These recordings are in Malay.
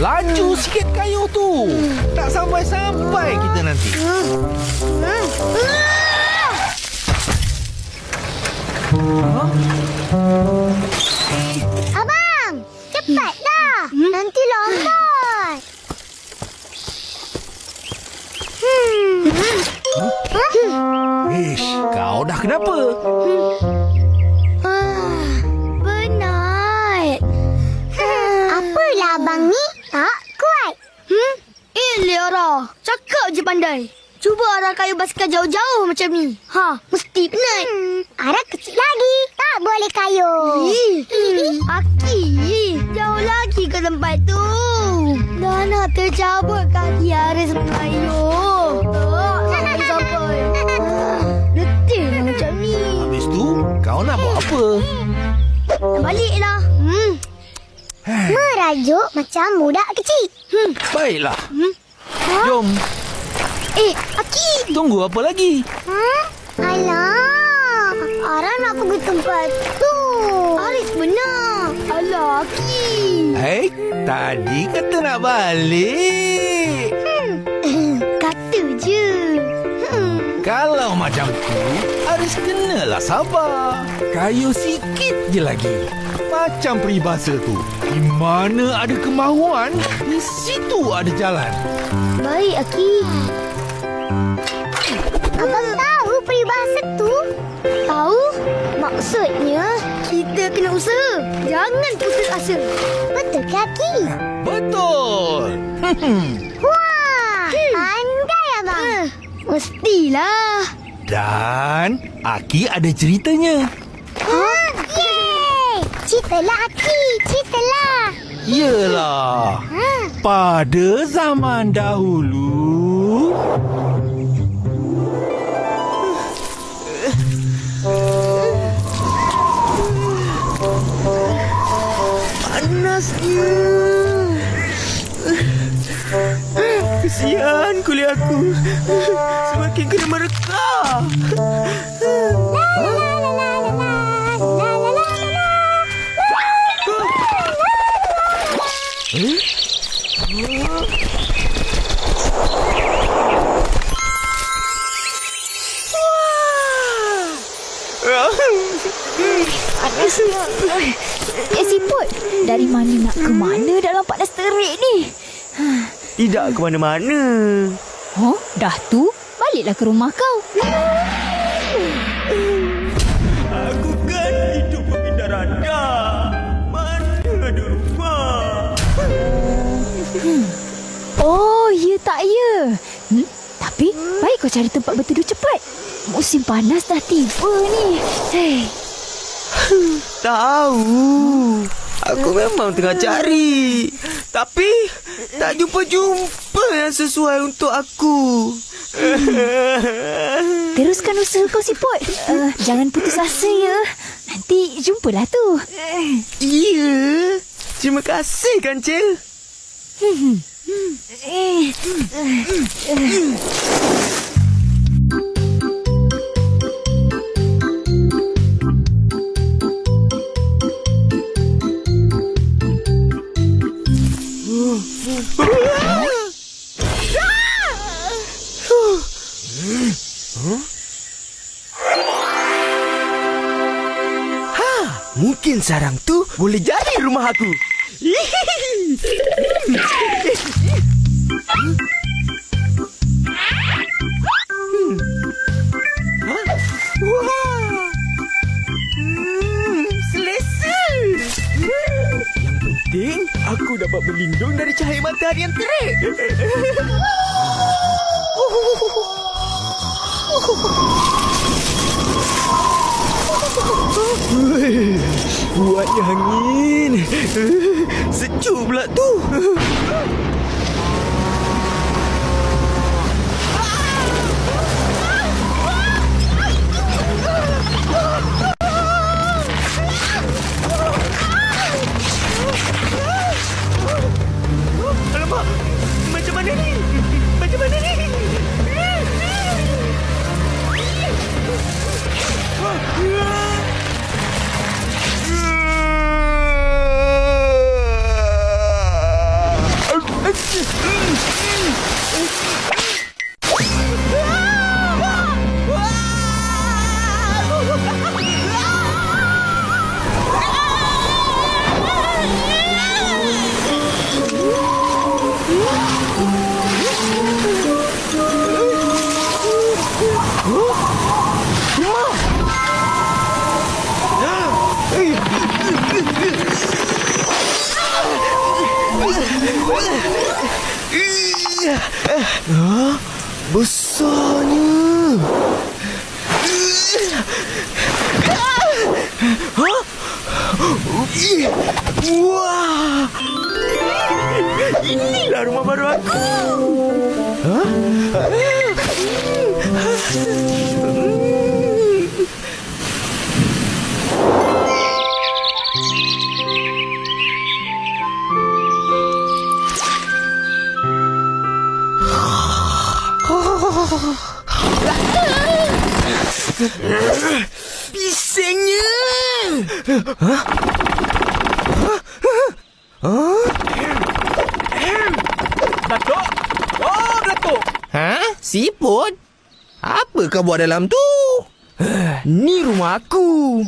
Laju sikit kayu tu. Tak sampai-sampai kita nanti. Abang, cepatlah. Nanti lompat. Hmm. Ish, kau dah kenapa? Ah, Penat. Apalah abang ni? Tak kuat. Hmm? Eh, Liara. Cakap je pandai. Cuba arah kayu basikal jauh-jauh macam ni. Ha, mesti penat. Hmm, Ara kecil lagi. Tak boleh kayu. Ih, hmm. Aki, jauh lagi ke tempat tu. Dah nak tercabut kaki Aris mengayuh. Merajuk macam budak kecil. Hmm. Baiklah. Hmm. Jom, Eh, Aki. tunggu apa lagi? Hmm? Alah, Ara nak pergi tempat tu. Aris benar. Alah, Aki. Hei, tadi kata nak balik. Kata je. Kalau macam tu, Aris kenalah sabar. Kayu sikit je lagi. Macam peribahasa tu. Di mana ada kemahuan, di situ ada jalan. Baik, Aki. Abang tahu peribahasa tu? Tahu? Maksudnya, kita kena usaha. Jangan putus asa. Betul ke Aki? Betul. Wah, pandai abang. Eh, mestilah. Dan Aki ada ceritanya. Ha? Yeay! Ceritalah Aki, ceritalah. Yelah, Ha? pada zaman dahulu... Panasnya. Kesian kulit aku. Semakin kena mereka. Eh Siput Dari mana nak ke mana dalam panas terik ni Tidak ke mana-mana. Oh dah tu Baliklah ke rumah kau Aku kan hidup. Mana ada rumah? Oh ya tak ya hmm? Tapi Baik kau cari tempat berteduh cepat Musim panas dah tiba ni Hei Tahu. Aku memang tengah cari. Tapi tak jumpa-jumpa yang sesuai untuk aku. Teruskan usaha kau Siput uh, Jangan putus asa ya Nanti jumpalah tu Iya. Terima kasih Kancil. Eh, Ha, mungkin sarang tu boleh jadi rumah aku. Hmm. Hah? Wah. Hmm, selesa. Yang penting aku dapat berlindung dari cahaya matahari yang terik. Buatnya angin. Sejuk pula tu. Besarnya. Hah? Wah! Inilah rumah baru aku. Bisingnya. Datuk! Oh, Datuk! Ha? Siput? Apa kau buat dalam tu? Ni rumah aku.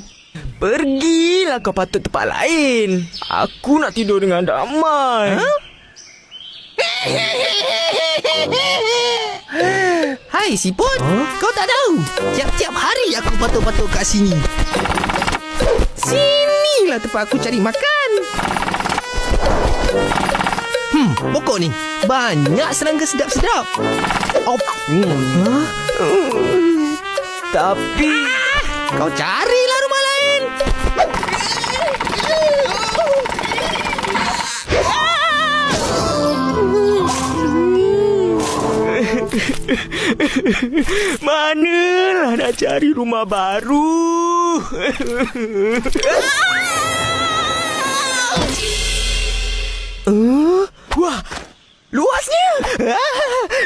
Pergilah kau patut tempat lain. Aku nak tidur dengan damai. Ha? Hai Siput, kau tak tahu. Tiap-tiap hari aku patut-patut kat sini. Sinilah tempat aku cari makan. Hmm, pokok ni banyak serangga sedap-sedap. Oh, hmm. Tapi Kau carilah rumah lain. manalah nak cari rumah baru? Uh, wah, luasnya.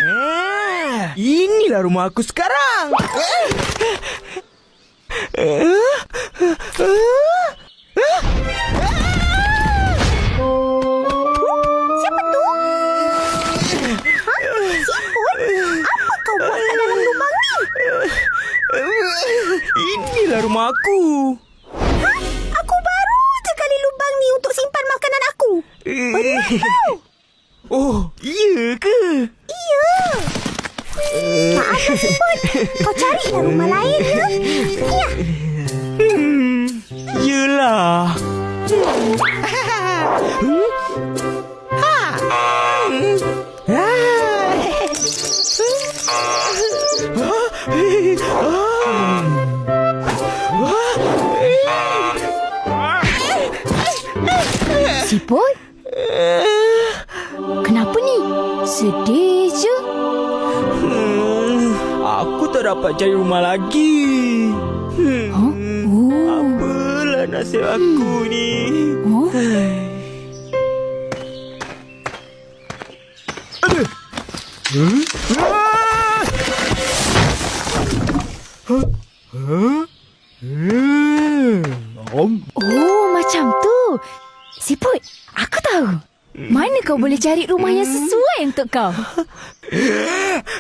Ah, inilah rumah aku sekarang. Siapa Inilah rumah aku. Hah? Aku baru je kali lubang ni untuk simpan makanan aku. Oh, iya ke? Iya. Maaflah Siput. Kau carilah rumah lain ya. Ya. Hmm, yelah. Siput? Kenapa ni? Sedih je. Hmm, aku tak dapat cari rumah lagi. Hmm, Huh? Oh. apalah nasib aku ni. Oh. Oh, macam tu. Siput, aku tahu. Mana kau boleh cari rumah yang sesuai untuk kau?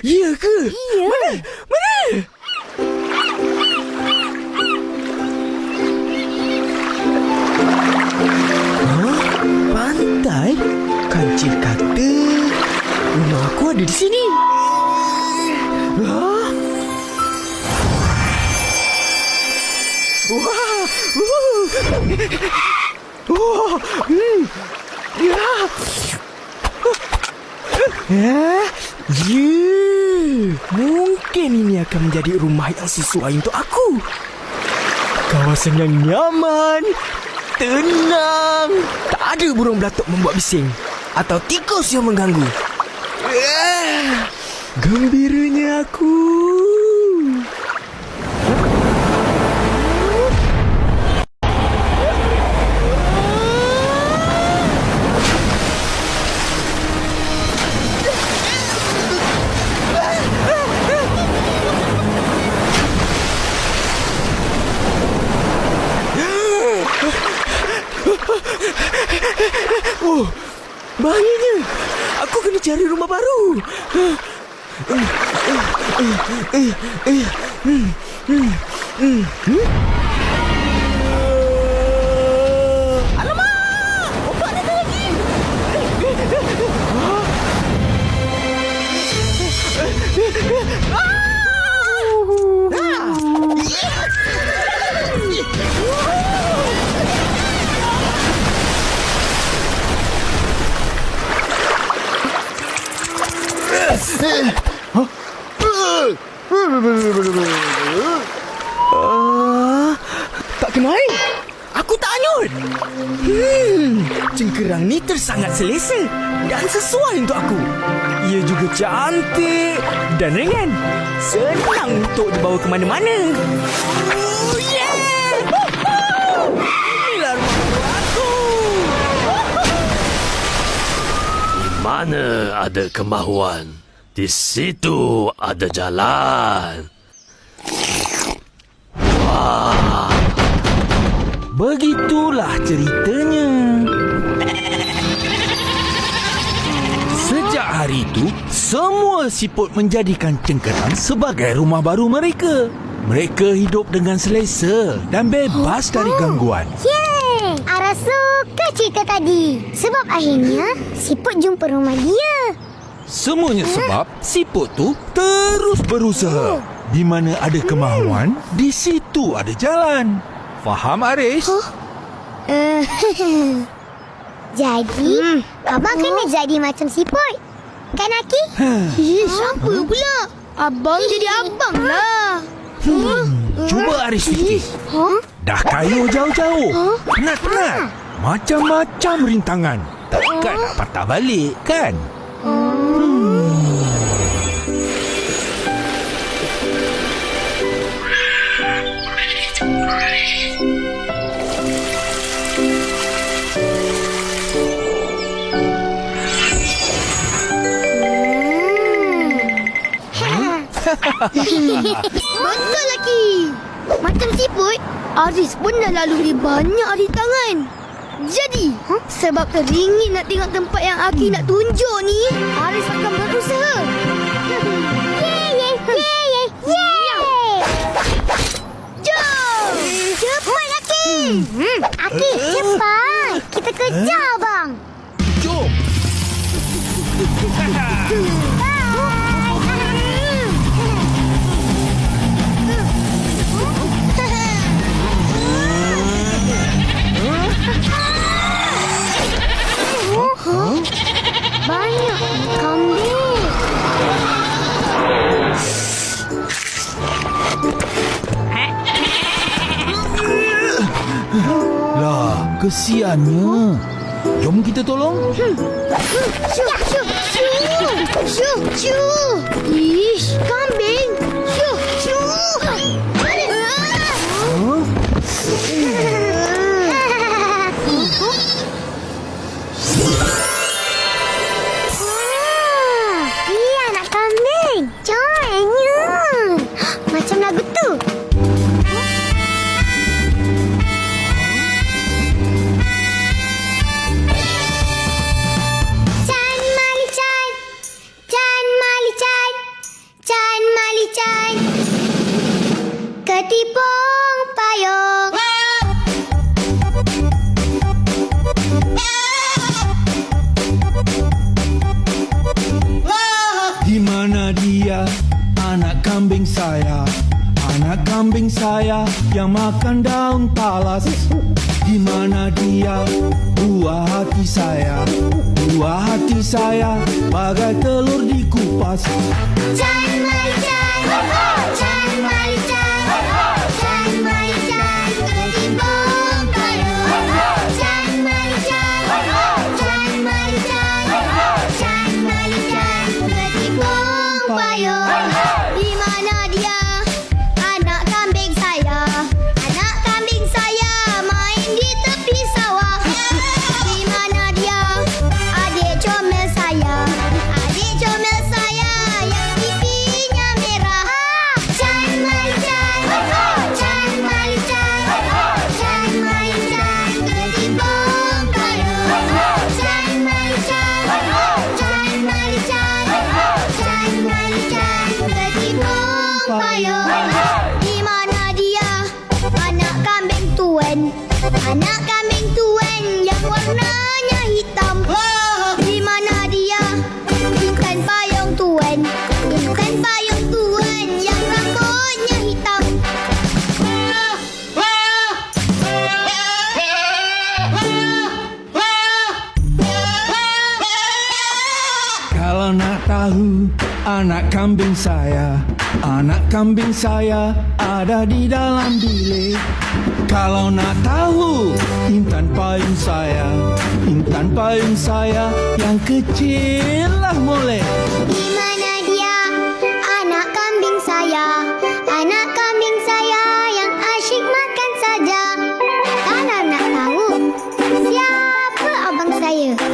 Ya ke? Ya. Mana? Hah? Pantai? Kancil kata rumah aku ada di sini. Hah? Wah! Uh. Hmm. Ya. Ya. Mungkin ini akan menjadi rumah yang sesuai untuk aku. Kawasan yang nyaman, tenang, tak ada burung belatuk membuat bising atau tikus yang mengganggu. Ya. Gembiranya aku. Hmm, cengkerang ni tersangat selesa dan sesuai untuk aku. Ia juga cantik dan ringan. Senang untuk dibawa ke mana-mana. Oh, yeah! Inilah rumah aku. Mana ada kemahuan, di situ ada jalan. Begitulah ceritanya. Sejak hari itu, semua siput menjadikan cengkerang sebagai rumah baru mereka. Mereka hidup dengan selesa dan bebas dari gangguan. Yeay! Ara suka cerita tadi. Sebab akhirnya, siput jumpa rumah dia. Semuanya sebab siput tu terus berusaha. Di mana ada kemahuan, di situ ada jalan. Faham Aris? Uh, jadi, abang kena jadi macam siput. Kan Aki? Eh, siapa pula? Abang jadi abang lah. Cuba Aris fikir. Huh? Dah kayu jauh-jauh. Penat-penat. Macam-macam rintangan. Takkan nak patah balik, kan? Betul lagi. Macam siput, Aris pun dah lalui banyak rintangan. Jadi, sebab teringin nak tengok tempat yang Aki nak tunjuk ni, Aris akan berusaha. Yeay, yeay, yeay, yeay. Jom! Cepat Aki. Hmm. Aki, cepat. Kita kejar abang. Jom. Kesiannya. Jom kita tolong. Shoo, shoo, shoo, shoo, shoo. Ish, kambing. Ketipung payung. Di mana dia anak kambing saya? Anak kambing saya yang makan daun talas. Di mana dia buah hati saya? Buah hati saya bagai telur dikupas. Chan Mali Chan. Tahu Anak kambing saya, anak kambing saya ada di dalam bilik. Kalau nak tahu intan payung saya, intan payung saya yang kecil lah abang saya?